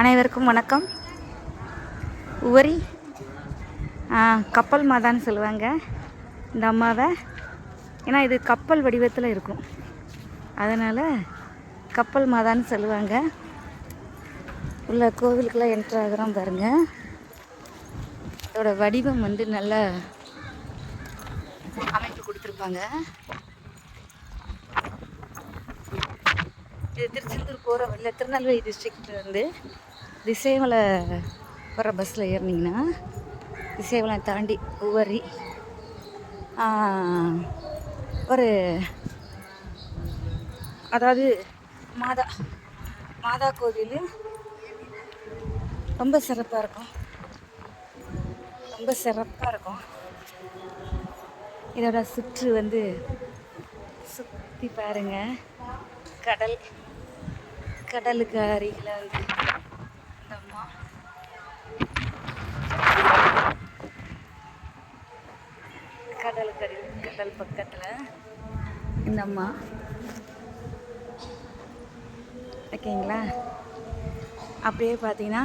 அனைவருக்கும் வணக்கம். உவரி கப்பல் மாதான்னு சொல்லுவாங்க. இந்த அம்மாவை. ஏன்னா இது கப்பல் வடிவத்தில் இருக்கும். அதனால் கப்பல் மாதான்னு சொல்லுவாங்க. உள்ள கோவிலுக்கெல்லாம் என்ட்ரு ஆகிறோம் பாருங்கள் அதோட வடிவம் வந்து நல்ல அமைப்பு கொடுத்துருப்பாங்க. இது திருச்செந்தூர் போகிற வழியில் திருநெல்வேலி டிஸ்ட்ரிக்ட் திசைவலை போகிற பஸ்ஸில் ஏறினீங்கன்னா திசைவலம் தாண்டி உவரி ஒரு அதாவது மாதா மாதா கோவில் ரொம்ப சிறப்பாக இருக்கும். ரொம்ப சிறப்பாக இருக்கும். இதோட சுற்று வந்து சுற்றி பாருங்கள் கடல் கடலுக்கு அருகில் வந்து இந்த அம்மா கடல் பக்கத்தில். இந்த அம்மா. ஓகேங்களா? அப்படியே பார்த்தீங்கன்னா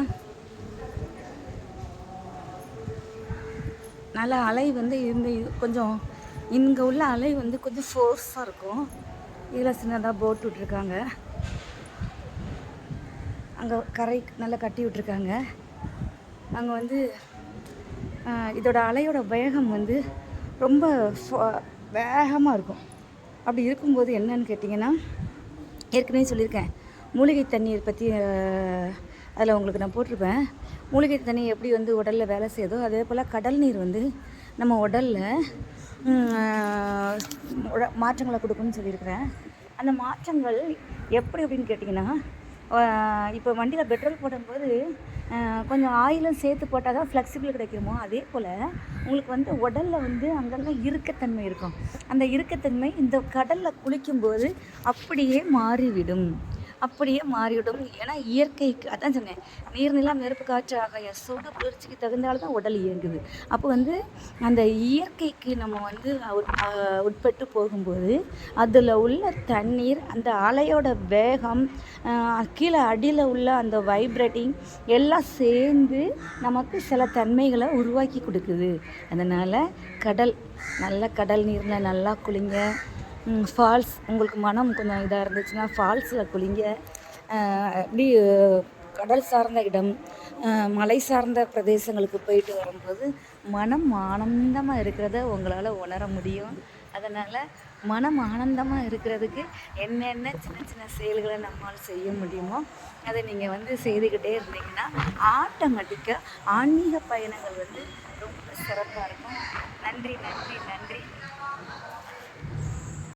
நல்ல அலை வந்து இந்த கொஞ்சம் இங்கே உள்ள அலை வந்து கொஞ்சம் ஃபோர்ஸாக இருக்கும். இதில் சின்னதாக போட் விட்ருக்காங்க அங்கே கரை நல்லா கட்டி விட்ருக்காங்க அங்கே வந்து இதோட அலையோட வேகம் வந்து ரொம்ப வேகமாக இருக்கும். அப்படி இருக்கும்போது என்னன்னு கேட்டிங்கன்னா ஏற்கனவே சொல்லியிருக்கேன். மூலிகை தண்ணீர் பற்றி அதில் உங்களுக்கு நான் போட்டிருப்பேன். மூலிகை தண்ணி எப்படி வந்து உடலில் வேலை செய்யுதோ அதே போல் கடல் நீர் வந்து நம்ம உடலில் மாற்றங்களை கொடுக்கும்னு சொல்லியிருக்கிறேன். அந்த மாற்றங்கள் எப்படி அப்படின்னு கேட்டிங்கன்னா இப்போ வண்டியில் பெட்ரோல் போடும்போது கொஞ்சம் ஆயிலும் சேர்த்து போட்டால் தான் ஃப்ளெக்சிபிள் கிடைக்குமோ? அதே போல் உங்களுக்கு வந்து உடலில் வந்து அங்கங்கே இறுக்கத்தன்மை இருக்கும். அந்த இறுக்கத்தன்மை இந்த கடலில் குளிக்கும்போது அப்படியே மாறிவிடும். அப்படியே மாறிவிடும். ஏன்னா இயற்கைக்கு அதான் சொன்னேன். நீர்நிலா நெருப்பு காற்று ஆகாய சுடு குளிர்ச்சிக்கு தகுந்தால தான் உடல் இயங்குது. அப்போ வந்து அந்த இயற்கைக்கு நம்ம வந்து உட்பட்டு போகும்போது அதில் உள்ள தண்ணீர் அந்த அலையோட வேகம் கீழே அடியில் உள்ள அந்த வைப்ரேட்டிங் எல்லாம் சேர்ந்து நமக்கு சில தன்மைகளை உருவாக்கி கொடுக்குது. அதனால் கடல் நல்ல கடல் நீரில் நல்லா குளிங்க. ஃபால்ஸ். உங்களுக்கு மனம் கொஞ்சம் இதாக இருந்துச்சுன்னா ஃபால்ஸில் குளிங்க. அப்படி கடல் சார்ந்த இடம் மலை சார்ந்த பிரதேசங்களுக்கு போயிட்டு வரும்போது மனம் ஆனந்தமாக இருக்கிறத உங்களால் உணர முடியும். அதனால் மனம் ஆனந்தமாக இருக்கிறதுக்கு என்னென்ன சின்ன சின்ன செயல்களை நம்மால் செய்ய முடியுமோ அதை நீங்கள் வந்து செய்துக்கிட்டே இருந்தீங்கன்னா ஆட்டோமேட்டிக்காக ஆன்மீக பயணங்கள் வந்து ரொம்ப சிறப்பாக இருக்கும். நன்றி நன்றி நன்றி.